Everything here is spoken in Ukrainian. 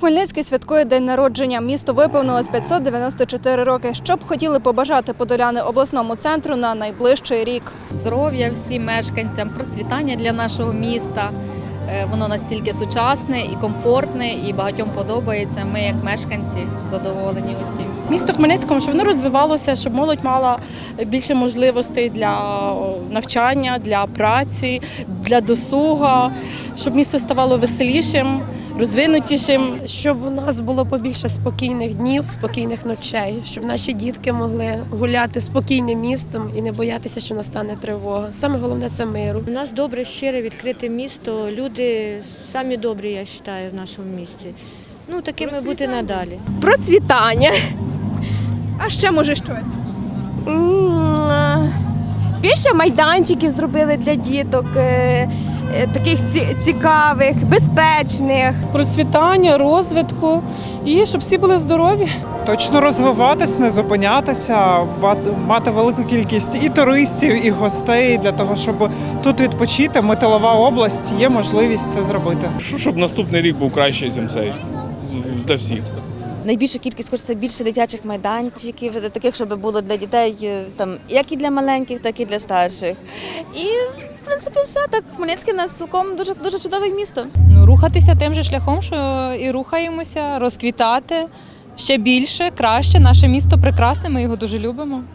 Хмельницький святкує день народження. Місто виповнилось 594 роки. Що б хотіли побажати подоляни обласному центру на найближчий рік? здоров'я всім мешканцям, процвітання для нашого міста. Е, Воно настільки сучасне і комфортне, і багатьом подобається. Ми, як мешканці, задоволені усім. місто Хмельницькому, щоб воно розвивалося, щоб молодь мала більше можливостей для навчання, для праці, для досуга, щоб місто ставало веселішим, розвинутішим. щоб у нас було побільше спокійних днів, спокійних ночей, щоб наші дітки могли гуляти спокійним містом і не боятися, що настане тривога. Саме головне це миру. У нас добре, щире, відкрите місто. Люди самі добрі, я вважаю, в нашому місті. Ну, такими бути надалі. процвітання. А ще може щось? Більше майданчиків зробили для діток, е, таких цікавих, безпечних. Процвітання, розвитку і щоб всі були здорові. Точно розвиватись, не зупинятися, мати велику кількість і туристів, і гостей для того, щоб тут відпочити. Ми тилова область, є можливість це зробити. Що, щоб наступний рік був кращий, ніж цей для всіх. Найбільша кількість хочеться більше дитячих майданчиків, таких, щоб було для дітей, е, там як і для маленьких, так і для старших. І в принципі все так. Хмельницький у нас цілком дуже дуже чудове місто. Ну, рухатися тим же шляхом, що і рухаємося, розквітати ще більше, краще. Наше місто прекрасне, ми його дуже любимо.